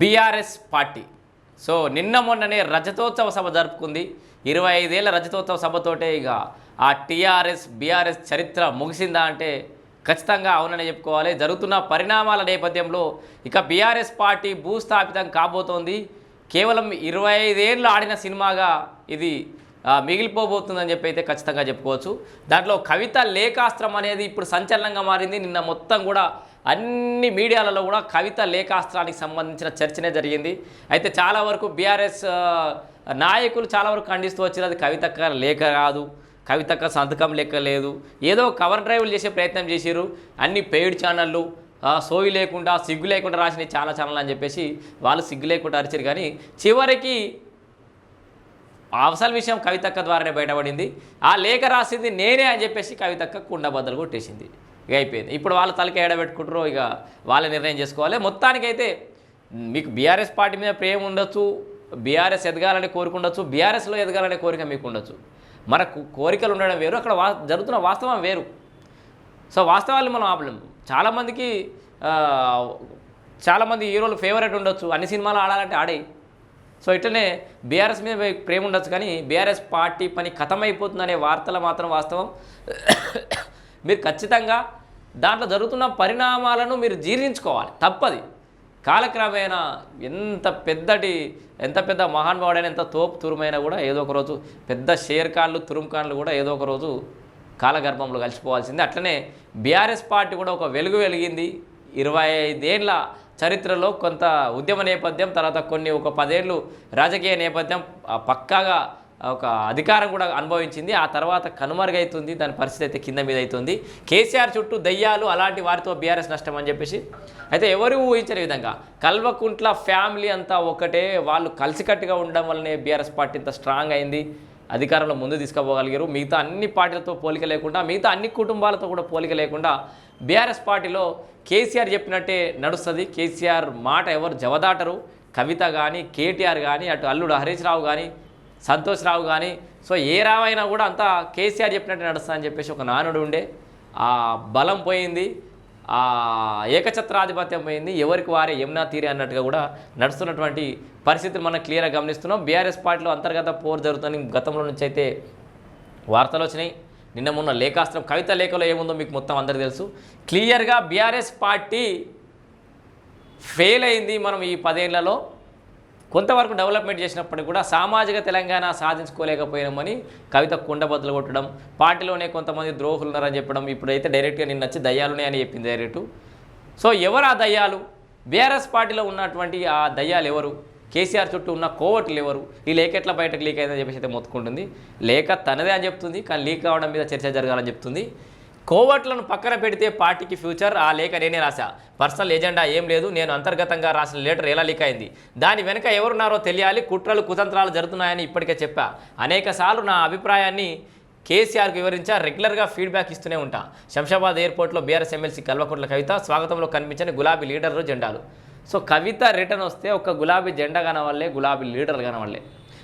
BRS party. So నిన్న మొన్ననే రజతోత్సవ సభ జరుపుకుంది. ఇరవై ఐదేళ్ళ రజతోత్సవ సభతోటే ఇక ఆ టీఆర్ఎస్ బీఆర్ఎస్ చరిత్ర ముగిసిందా అంటే ఖచ్చితంగా అవునని చెప్పుకోవాలి. జరుగుతున్న పరిణామాల నేపథ్యంలో ఇక బీఆర్ఎస్ పార్టీ భూస్థాపితం కాబోతోంది. కేవలం ఇరవై ఐదేళ్ళు ఆడిన సినిమాగా ఇది మిగిలిపోబోతుందని చెప్పి అయితే ఖచ్చితంగా చెప్పుకోవచ్చు. దాంట్లో కవిత లేఖాస్త్రం అనేది ఇప్పుడు సంచలనంగా మారింది. నిన్న మొత్తం కూడా అన్ని మీడియాలలో కూడా కవిత లేఖాస్త్రానికి సంబంధించిన చర్చనే జరిగింది. అయితే చాలా వరకు బీఆర్ఎస్ నాయకులు చాలా వరకు ఖండిస్తూ వచ్చారు అది కవితక్క లేఖ కాదు కవితక్క సంతకం లెక్క లేదు. ఏదో కవర్ డ్రైవ్లు చేసే ప్రయత్నం చేశారు అన్ని పెయిడ్ ఛానళ్ళు సోవి సోయి లేకుండా సిగ్గు లేకుండా రాసిన చాలా ఛానల్ అని చెప్పేసి వాళ్ళు సిగ్గు లేకుండా అరిచారు కానీ చివరికి ఆ విషయం కవితక్క ద్వారానే బయటపడింది. ఆ లేఖ రాసింది నేనే అని చెప్పేసి కవితక్క కుండబద్దలు కొట్టేసింది. ఇక అయిపోయింది. ఇప్పుడు వాళ్ళు తలకి ఏడబెట్టుకుంటారు ఇక వాళ్ళ నిర్ణయం చేసుకోవాలి. మొత్తానికైతే మీకు బీఆర్ఎస్ పార్టీ మీద ప్రేమ ఉండొచ్చు బీఆర్ఎస్ ఎదగాలని కోరుకుండొచ్చు బీఆర్ఎస్లో ఎదగాలనే కోరిక మీకు ఉండొచ్చు. మన కోరికలు ఉండడం వేరు అక్కడ వా జరుగుతున్న వాస్తవం వేరు. సో వాస్తవాలు మనం ఆపలేము. చాలామందికి చాలామంది హీరోలు ఫేవరెట్ ఉండొచ్చు అన్ని సినిమాలు ఆడాలంటే ఆడే సో ఇట్లనే బీఆర్ఎస్ మీద ప్రేమ ఉండొచ్చు కానీ బీఆర్ఎస్ పార్టీ పని కథమైపోతుందనే వార్తలు మాత్రం వాస్తవం. మీరు ఖచ్చితంగా దాంట్లో జరుగుతున్న పరిణామాలను మీరు జీర్ణించుకోవాలి. తప్పది. కాలక్రమేణా ఎంత పెద్దటి ఎంత పెద్ద మహానుభావుడైన ఎంత తోపు తురుమైనా కూడా ఏదో ఒక రోజు పెద్ద షేర్ ఖాన్లు ఖాన్లు కూడా ఏదో ఒక రోజు కాలగర్భంలో కలిసిపోవాల్సిందే. అట్లనే బీఆర్ఎస్ పార్టీ కూడా ఒక వెలుగు వెలిగింది. ఇరవై ఐదేళ్ళ చరిత్రలో కొంత ఉద్యమ నేపథ్యం తర్వాత కొన్ని ఒక పదేళ్ళు రాజకీయ నేపథ్యం ఆ, పక్కాగా ఒక అధికారం కూడా అనుభవించింది. ఆ తర్వాత కనుమరుగైతుంది. దాని పరిస్థితి అయితే కింద మీద అవుతుంది కేసీఆర్ చుట్టూ దయ్యాలు అలాంటి వారితో బీఆర్ఎస్ నష్టం అని చెప్పేసి అయితే ఎవరు ఊహించని విధంగా కల్వకుంట్ల ఫ్యామిలీ అంతా ఒకటే. వాళ్ళు కలిసికట్టుగా ఉండడం వల్లనే బీఆర్ఎస్ పార్టీ ఇంత స్ట్రాంగ్ అయింది. అధికారంలో ముందు తీసుకుపోగలిగారు. మిగతా అన్ని పార్టీలతో పోలిక లేకుండా మిగతా అన్ని కుటుంబాలతో కూడా పోలిక లేకుండా బీఆర్ఎస్ పార్టీలో కేసీఆర్ చెప్పినట్టే నడుస్తుంది. కేసీఆర్ మాట ఎవరు జవదాటరు. కవిత కానీ కేటీఆర్ కానీ అటు అల్లుడు హరీష్ రావు కానీ సంతోష్ రావు కానీ సో ఏ రావైనా కూడా అంతా కేసీఆర్ చెప్పినట్టు నడుస్తా అని చెప్పేసి ఒక నానుడు ఉండే. ఆ బలం పోయింది ఆ ఏకఛత్రాధిపత్యం పోయింది ఎవరికి వారే యమునా తీరే అన్నట్టుగా కూడా నడుస్తున్నటువంటి పరిస్థితి మనం క్లియర్గా గమనిస్తున్నాం. బీఆర్ఎస్ పార్టీలో అంతర్గత పోరు జరుగుతుంది గతంలో నుంచి అయితే వార్తలు వచ్చినాయి. నిన్న మొన్న లేఖాస్త్రం కవిత లేఖలో ఏముందో మీకు మొత్తం అందరికీ తెలుసు. క్లియర్గా బీఆర్ఎస్ పార్టీ ఫెయిల్ అయింది మనం ఈ పదేళ్ళలో. కొంతవరకు డెవలప్మెంట్ చేసినప్పటికీ కూడా సామాజిక తెలంగాణ సాధించుకోలేకపోయినామని కవిత కుండబద్దలు కొట్టడం పార్టీలోనే కొంతమంది ద్రోహులు ఉన్నారని చెప్పడం ఇప్పుడైతే డైరెక్ట్గా నిన్న వచ్చి దయ్యాలునే అని చెప్పింది డైరెక్టు. సో ఎవరు ఆ దయ్యాలు? బీఆర్ఎస్ పార్టీలో ఉన్నటువంటి ఆ దయ్యాలు ఎవరు? కేసీఆర్ చుట్టూ ఉన్న కోవట్లు ఎవరు? ఈ లేఖ ఎట్లా బయటకు లీక్ అయిందని చెప్పేసి అయితే మొత్తుకుంటుంది. లేఖ తనదే అని చెప్తుంది కానీ లీక్ కావడం మీద చర్చ జరగాలని చెప్తుంది. కోవట్లను పక్కన పెడితే పార్టీకి ఫ్యూచర్? ఆ లేఖ నేనే రాశా. పర్సనల్ ఎజెండా ఏం లేదు నేను అంతర్గతంగా రాసిన లెటర్ ఎలా లీక్ అయింది? దాని వెనుక ఎవరున్నారో తెలియాలి కుట్రలు కుతంత్రాలు జరుగుతున్నాయని ఇప్పటికే చెప్పా. అనేకసార్లు నా అభిప్రాయాన్ని కేసీఆర్కు వివరించా రెగ్యులర్గా ఫీడ్బ్యాక్ ఇస్తూనే ఉంటా. శంషాబాద్ ఎయిర్పోర్ట్లో బీఆర్ఎస్ ఎమ్మెల్సీ కల్వకుంట్ల కవిత స్వాగతంలో కనిపించని గులాబీ లీడర్లు జెండాలు. సో కవిత రిటర్న్ వస్తే ఒక గులాబీ జెండా కనవల్లే గులాబీ లీడర్ కనవల్లే.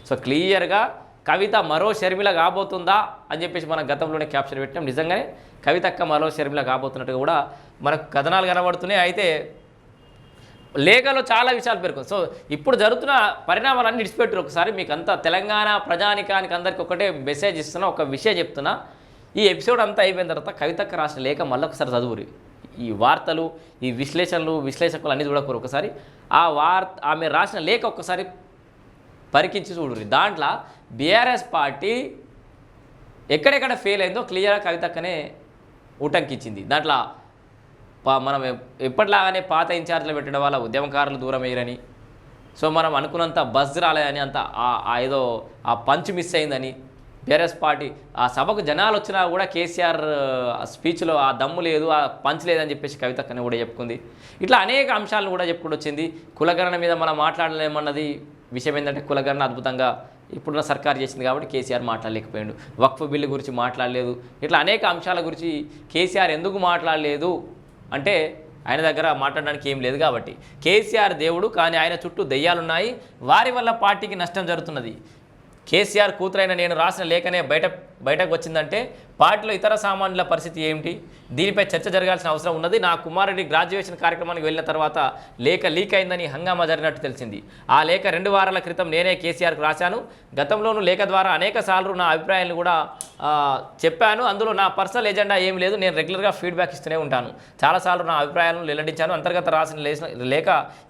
సో క్లియర్గా కవిత మరో షర్మిల కాబోతుందా అని చెప్పేసి మనం గతంలోనే క్యాప్చర్ పెట్టాం నిజంగానే కవితక్క మరో షర్మిల కాబోతున్నట్టుగా కూడా మనకు కథనాలు కనబడుతున్నాయి. అయితే లేఖలో చాలా విషయాలు పేర్కొంది సో ఇప్పుడు జరుగుతున్న పరిణామాలన్నీ విడిచిపెట్టారు ఒకసారి మీకు అంతా తెలంగాణ ప్రజానికానికి అందరికి ఒకటే మెసేజ్ ఇస్తున్నా ఒక విషయం చెప్తున్నా. ఈ ఎపిసోడ్ అంతా అయిపోయిన తర్వాత కవితక్క రాసిన లేఖ మళ్ళీ ఒకసారి చదువురి. ఈ వార్తలు ఈ విశ్లేషణలు విశ్లేషకులు అన్నీ చూడకూరు ఒకసారి ఆ వార్త ఆమె రాసిన లేఖ ఒక్కసారి పరికించి చూడుర్రి. దాంట్లో బీఆర్ఎస్ పార్టీ ఎక్కడెక్కడ ఫెయిల్ అయిందో క్లియర్గా కవితక్కనే ఉటంకిచ్చింది దాంట్లో మనం ఎప్పటిలాగానే పాత ఇన్ఛార్జ్లు పెట్టడం వల్ల ఉద్యమకారులు దూరం అయ్యారని సో మనం అనుకున్నంత బజ్ రాలేదని అంత ఆ- ఏదో ఆ పంచ్ మిస్ అయిందని బీఆర్ఎస్ పార్టీ ఆ సభకు జనాలు వచ్చినా కూడా కేసీఆర్ ఆ స్పీచ్లో ఆ దమ్ము లేదు ఆ పంచ్ లేదని చెప్పేసి కవితక్కని కూడా చెప్పుకుంది. ఇట్లా అనేక అంశాలను కూడా చెప్పుకుంటూ వచ్చింది. కులగణన మీద మనం మాట్లాడలేమన్నది విషయం ఏంటంటే కులగణన అద్భుతంగా ఇప్పుడున్న సర్కార్ చేసింది కాబట్టి కేసీఆర్ మాట్లాడలేకపోయాడు. వక్ఫ్ బిల్లు గురించి మాట్లాడలేదు. ఇట్లా అనేక అంశాల గురించి కేసీఆర్ ఎందుకు మాట్లాడలేదు అంటే ఆయన దగ్గర మాట్లాడడానికి ఏం లేదు కాబట్టి. కేసీఆర్ దేవుడు కానీ ఆయన చుట్టూ దెయ్యాలున్నాయి. వారి వల్ల పార్టీకి నష్టం జరుగుతున్నది. కేసీఆర్ కూతురైన నేను రాసిన లేఖనే బయట బయటకు వచ్చిందంటే పార్టీలో ఇతర సామాన్యుల పరిస్థితి ఏమిటి? దీనిపై చర్చ జరగాల్సిన అవసరం ఉన్నది. నా కుమారుడి గ్రాడ్యుయేషన్ కార్యక్రమానికి వెళ్ళిన తర్వాత లేఖ లీక్ అయిందని హంగామా జరిగినట్టు తెలిసింది. ఆ లేఖ రెండు వారాల క్రితం నేనే కేసీఆర్కు రాశాను. గతంలోనూ లేఖ ద్వారా అనేక సార్లు నా అభిప్రాయాలను కూడా చెప్పాను. అందులో నా పర్సనల్ ఎజెండా ఏం లేదు. నేను రెగ్యులర్గా ఫీడ్బ్యాక్ ఇస్తూనే ఉంటాను. చాలాసార్లు నా అభిప్రాయాలను వెల్లడించాను. అంతర్గత రాసిన లేఖ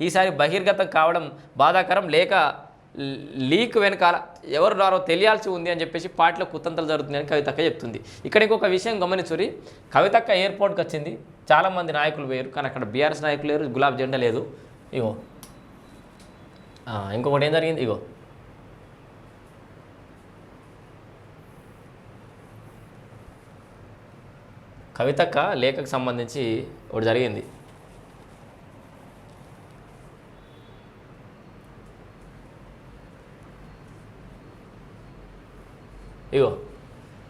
ఈసారి బహిర్గతం కావడం బాధాకరం. లేఖ లీక్ వెనకాల ఎవరు రారో తెలియాల్సి ఉంది అని చెప్పేసి పార్టీలో కుతంత్రలు జరుగుతుందని కవితక్క చెప్తుంది. ఇక్కడ ఇంకొక విషయం గమనించురి కవితక్క ఎయిర్పోర్ట్కి వచ్చింది. చాలామంది నాయకులు వేరు కానీ అక్కడ బీఆర్ఎస్ నాయకులు లేరు. గులాబ్ జెండా లేదు. ఇగో. ఇంకొకటి ఏం జరిగింది? ఇగో. కవితక్క లేఖకు సంబంధించి ఒకటి జరిగింది. ఇగో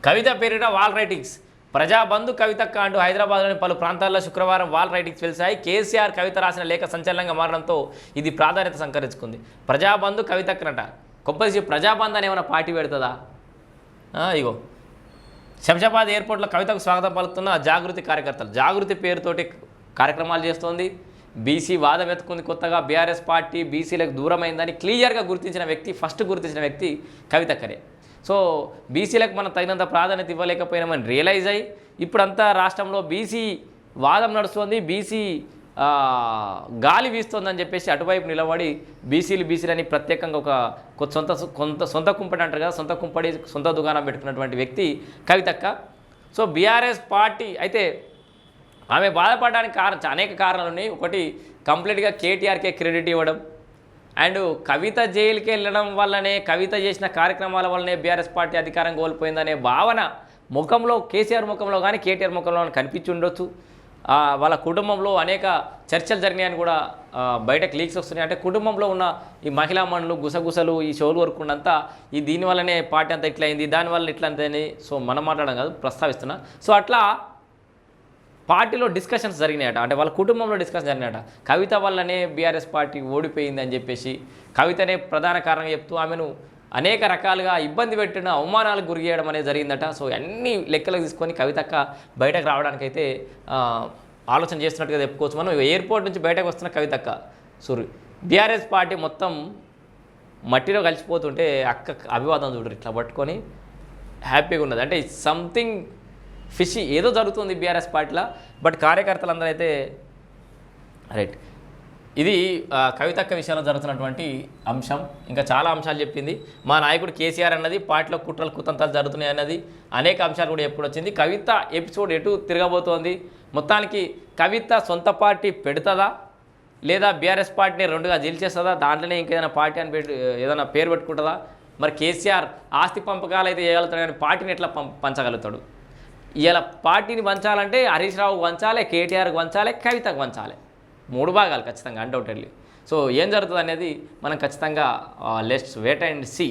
కవిత పేరిట వాల్ రైటింగ్స్. ప్రజాబంధు కవితక్క కాండు హైదరాబాద్లోని పలు ప్రాంతాల్లో శుక్రవారం వాల్ రైటింగ్స్ వెలిసాయి. కేసీఆర్ కవిత రాసిన లేఖ సంచలనంగా మారడంతో ఇది ప్రాధాన్యత సంకరించుకుంది. ప్రజాబంధు కవితక్కనట గొప్పది ప్రజాబంధు అని ఏమైనా పార్టీ పెడుతుందా? ఇగో శంషాబాద్ ఎయిర్పోర్ట్లో కవితకు స్వాగతం పలుకుతున్న జాగృతి కార్యకర్తలు. జాగృతి పేరుతోటి కార్యక్రమాలు చేస్తోంది. బీసీ వాదం ఎత్తుకుంది కొత్తగా. బీఆర్ఎస్ పార్టీ బీసీలకు దూరమైందని క్లియర్గా గుర్తించిన వ్యక్తి ఫస్ట్ గుర్తించిన వ్యక్తి కవితక్కరే. సో బీసీలకు మనం తగినంత ప్రాధాన్యత ఇవ్వలేకపోయినామని రియలైజ్ అయ్యి ఇప్పుడంతా రాష్ట్రంలో బీసీ వాదం నడుస్తుంది బీసీ గాలి వీస్తుందని చెప్పేసి అటువైపు నిలబడి బీసీలు బీసీలు అని ప్రత్యేకంగా ఒక కొ- సొంత కొంత సొంత కుంపటి అంటారు కదా సొంత కుంపడి సొంత దుకాణం పెట్టుకున్నటువంటి వ్యక్తి కవితక్క. సో బీఆర్ఎస్ పార్టీ అయితే ఆమె బాధపడడానికి కారణం అనేక కారణాలు ఉన్నాయి. ఒకటి కంప్లీట్గా కేటీఆర్కే క్రెడిట్ ఇవ్వడం అండ్ కవిత జైలుకి వెళ్ళడం వల్లనే కవిత చేసిన కార్యక్రమాల వల్లనే బీఆర్ఎస్ పార్టీ అధికారం కోల్పోయిందనే భావన ముఖంలో కేసీఆర్ ముఖంలో కానీ కేటీఆర్ ముఖంలో కానీ కనిపించి ఉండొచ్చు వాళ్ళ కుటుంబంలో అనేక చర్చలు జరిగినాయని కూడా బయటకు లీక్స్ వస్తున్నాయి. అంటే కుటుంబంలో ఉన్న ఈ మహిళా మండలు గుసగుసలు ఈ షోలు వరకుండంతా ఈ దీనివల్లనే పార్టీ అంతా ఇట్లా అయింది దానివల్ల ఇట్లా అంతని సో మనం మాట్లాడడం కాదు ప్రస్తావిస్తున్నా. సో అట్లా పార్టీలో డిస్కషన్స్ జరిగినాయట. అంటే వాళ్ళ కుటుంబంలో డిస్కషన్ జరిగినాయట. కవిత వల్లనే బీఆర్ఎస్ పార్టీ ఓడిపోయింది అని చెప్పేసి కవితనే ప్రధాన కారణంగా చెప్తూ ఆమెను అనేక రకాలుగా ఇబ్బంది పెట్టిన అవమానాలకు గురి చేయడం అనేది జరిగిందట. సో అన్ని లెక్కలకు తీసుకొని కవితక్క బయటకు రావడానికైతే ఆలోచన చేస్తున్నట్టుగా చెప్పుకోవచ్చు మనం. ఎయిర్పోర్ట్ నుంచి బయటకు వస్తున్న కవితక్క సూర్యు బీఆర్ఎస్ పార్టీ మొత్తం మట్టిలో కలిసిపోతుంటే అక్క అభివాదం చూడరు. ఇట్లా పట్టుకొని హ్యాపీగా ఉన్నది. అంటే సంథింగ్ ఫిషి ఏదో జరుగుతుంది బీఆర్ఎస్ పార్టీలో బట్ కార్యకర్తలందరూ అయితే రైట్. ఇది కవితక్క విషయంలో జరుగుతున్నటువంటి అంశం. ఇంకా చాలా అంశాలు చెప్పింది. మా నాయకుడు కేసీఆర్ అన్నది పార్టీలో కుట్రలు కుతంత్రాలు జరుగుతున్నాయి అన్నది అనేక అంశాలు కూడా ఎప్పుడు వచ్చింది. కవిత ఎపిసోడ్ ఎటు తిరగబోతోంది? మొత్తానికి కవిత సొంత పార్టీ పెడుతుందా? లేదా బీఆర్ఎస్ పార్టీని రెండుగా జీల్చేస్తుందా? దాంట్లోనే ఇంకేదైనా పార్టీ అని పెట్టి ఏదైనా పేరు పెట్టుకుంటుందా? మరి కేసీఆర్ ఆస్తి పంపకాలు అయితే చేయగలుగుతాడు కానీ పార్టీని ఎట్లా పంచగలుగుతాడు? ఇలా పార్టీని వంచాలంటే హరీష్ రావుకు వంచాలి కేటీఆర్కి వంచాలి కవితకు వంచాలి. మూడు భాగాలు ఖచ్చితంగా అన్డౌటెడ్లీ సో ఏం జరుగుతుంది అనేది మనం ఖచ్చితంగా లెట్స్ వెయిట్ అండ్ సీ